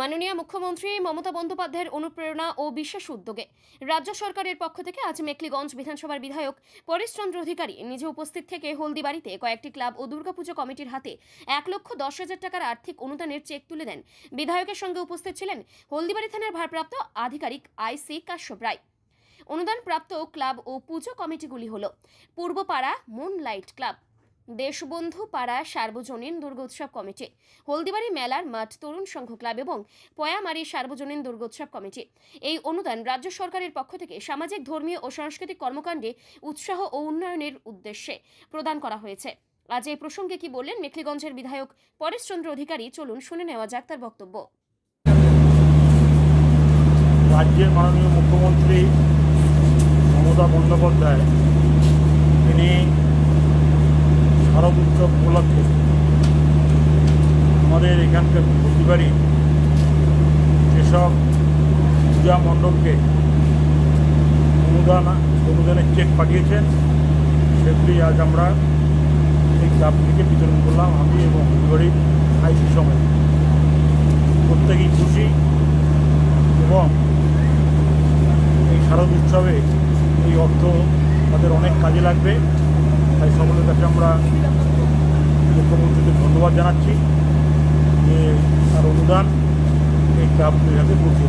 মাননীয় মুখ্যমন্ত্রী মমতা বন্দ্যোপাধ্যায়ের অনুপ্রেরণা ও বিশেষ উদ্যোগে। রাজ্য সরকারের পক্ষ থেকে আজ মেকলিগঞ্জ বিধানসভার বিধায়ক পরেশচন্দ্র অধিকারী নিজে উপস্থিত থেকে হলদিবাড়িতে কয়েকটি ক্লাব ও দুর্গাপুজো কমিটির হাতে এক লক্ষ দশ হাজার টাকার আর্থিক অনুদানের চেক তুলে দেন। বিধায়কের সঙ্গে উপস্থিত ছিলেন হলদিবাড়ি থানার ভারপ্রাপ্ত আধিকারিক আইসি কাশ্যপ রায়। অনুদান প্রাপ্ত ক্লাব ও পুজো কমিটিগুলি হল Purbapara moonlight club Deshbandhu Para সার্বজনীন দুর্গোৎসব কমিটি, হলদিবাড়ি মেলার মাঠ তরুণ সংঘ ক্লাব এবং পয়ামারি সার্বজনীন দুর্গোৎসব কমিটি। এই অনুদান রাজ্য সরকারের পক্ষ থেকে সামাজিক, ধর্মীয় ও সাংস্কৃতিক কর্মকাণ্ডে উৎসাহ ও উন্নয়নের উদ্দেশ্যে প্রদান করা হয়েছে। আজ এই প্রসঙ্গে কি বললেন মেখলিগঞ্জের বিধায়ক পরেশচন্দ্র অধিকারী? চলুন শুনে নেওয়া যাক তার বক্তব্য। রাজ্যের মাননীয় মুখ্যমন্ত্রী মমতা বন্দ্যোপাধ্যায় উৎসব উপলক্ষে আমাদের এখানকার প্রতিবারই যেসব পূজা মণ্ডপকে অনুদান অনুদানের চেক পাঠিয়েছেন। সেগুলি আজ আমরা এই ক্লাবগুলিকে বিতরণ করলাম আমি এবং হলদিবাড়ি আইসি সময়। প্রত্যেকেই খুশি এবং এই শারদ উৎসবে এই অর্থ তাদের অনেক কাজে লাগবে। তাই সকলের কাছে আমরা মুখ্যমন্ত্রীকে ধন্যবাদ জানাচ্ছি যে তার অনুদান এই ক্লাবগুলির হাতে পৌঁছে